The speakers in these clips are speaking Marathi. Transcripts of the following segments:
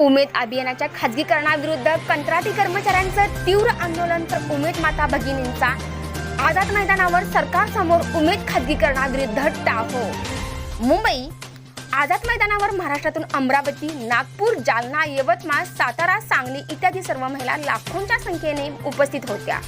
उमेद अभियानाच्या खाजगीकरणाविरुद्ध कंत्राटी कर्मचाऱ्यांचं तीव्र आंदोलन तर उमेद माता भगिनींचा. आझाद मैदानावर सरकारसमोर उमेद खाजगीकरणाविरुद्ध टाहो. मुंबई आझाद मैदानावर महाराष्ट्रातून अमरावती नागपूर जालना यवतमाळ सातारा सांगली इत्यादी सर्व महिला लाखोंच्या संख्येने उपस्थित होत्या.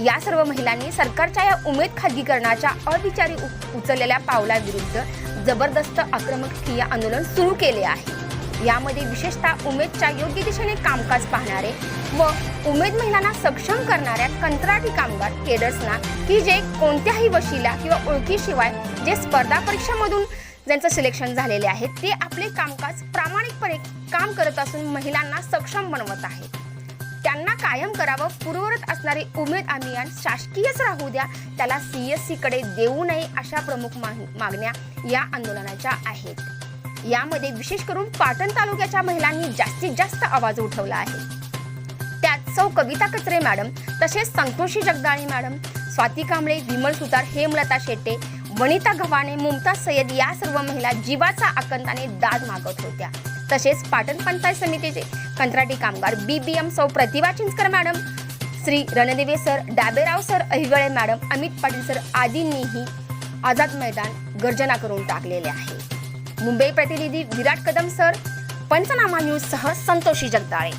या सर्व महिलांनी सरकारच्या या उमेद खाजगीकरणाच्या अविचारी उ- उचललेल्या पावलाविरुद्ध जबरदस्त आक्रमक ठिय्या आंदोलन सुरू केले आहे. यामध्ये विशेषतः उमेदच्या योग्य दिशेने कामकाज पाहणारे व उमेद महिलांना सक्षम करणाऱ्या कंत्राटी कामगार केडर्सना की जे कोणत्याही वशीला किंवा ओळखीशिवाय जे स्पर्धा परीक्षामधून ज्यांचं सिलेक्शन झालेले आहे ते आपले कामकाज प्रामाणिकपणे काम करत असून महिलांना सक्षम बनवत आहे. त्यांना कायम करावं पूर्वरत असणारे उमेद अभियान शासकीयच राहू द्या त्याला सी एसकडे देऊ नये अशा प्रमुख मागण्या या आंदोलनाच्या आहेत. यामध्ये विशेष करून पाटण तालुक्याच्या महिलांनी जास्तीत जास्त आवाज उठवला आहे. त्यात सौ कविता कचरे मॅडम तसेच संतोषी जगदाळे मॅडम स्वाती कांबळे विमल सुतार हेमलता शेट्टे वनिता गव्हाणे मुमताज सय्यद या सर्व महिला जीवाचा आकंताने दाद मागत होत्या. तसेच पाटण पंचायत समितीचे कंत्राटी कामगार बी बी एम सौ Pratibha Chinchkar madam Shri Randeve sir Daberao sir Ahivale madam Amit Patil sir आदींनीही Azad Maidan गर्जना करून टाकलेले आहे. मुंबई प्रतिनिधी विराट कदम सर पंचनामा न्यूज सह संतोषी जगदाळे